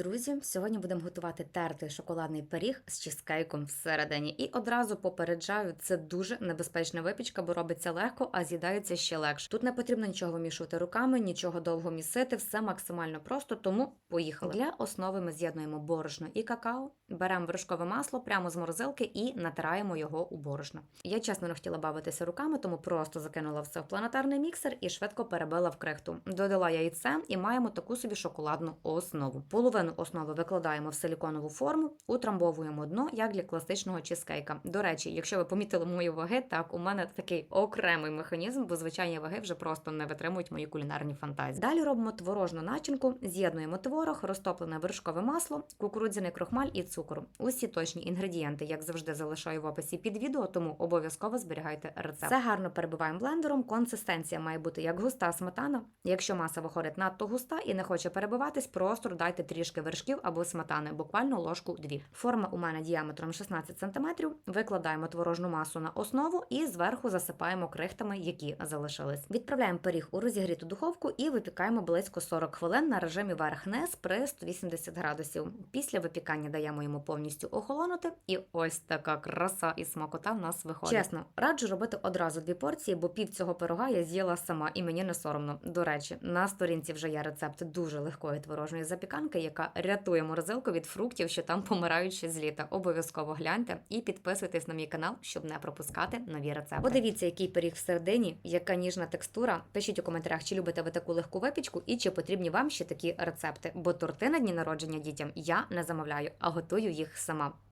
Друзі, сьогодні будемо готувати тертий шоколадний пиріг з чизкейком всередині. І одразу попереджаю, це дуже небезпечна випічка, бо робиться легко, а з'їдається ще легше. Тут не потрібно нічого вимішувати руками, нічого довго місити, все максимально просто, тому поїхали. Для основи ми з'єднуємо борошно і какао, беремо вершкове масло прямо з морозилки і натираємо його у борошно. Я чесно не хотіла бавитися руками, тому просто закинула все в планетарний міксер і швидко перебила в крихту. Додала яйце і маємо таку собі шоколадну основу. Половину основи викладаємо в силіконову форму, утрамбовуємо дно, як для класичного чизкейка. До речі, якщо ви помітили мої ваги, так у мене такий окремий механізм, бо звичайні ваги вже просто не витримують мої кулінарні фантазії. Далі робимо творожну начинку, з'єднуємо творог, розтоплене вершкове масло, кукурудзяний крохмаль і цукор. Усі точні інгредієнти, як завжди, залишаю в описі під відео, тому обов'язково зберігайте рецепт. Все гарно перебиваємо блендером. Консистенція має бути як густа сметана. Якщо маса виходить надто густа і не хоче перебиватись, просто додайте трішки вершків або сметани, буквально ложку дві. Форма у мене діаметром 16 см. Викладаємо творожну масу на основу і зверху засипаємо крихтами, які залишились. Відправляємо пиріг у розігріту духовку і випікаємо близько 40 хвилин на режимі верх-низ при 180 градусів. Після випікання даємо йому повністю охолонути, і ось така краса і смакота в нас виходить. Чесно, раджу робити одразу дві порції, бо пів цього пирога я з'їла сама, і мені не соромно. До речі, на сторінці вже є рецепт дуже легкої творожної запіканки, яка рятує морозилку від фруктів, що там помирають ще з літа. Обов'язково гляньте і підписуйтесь на мій канал, щоб не пропускати нові рецепти. Подивіться, який пиріг всередині, яка ніжна текстура. Пишіть у коментарях, чи любите ви таку легку випічку і чи потрібні вам ще такі рецепти. Бо торти на дні народження дітям я не замовляю, а готую їх сама.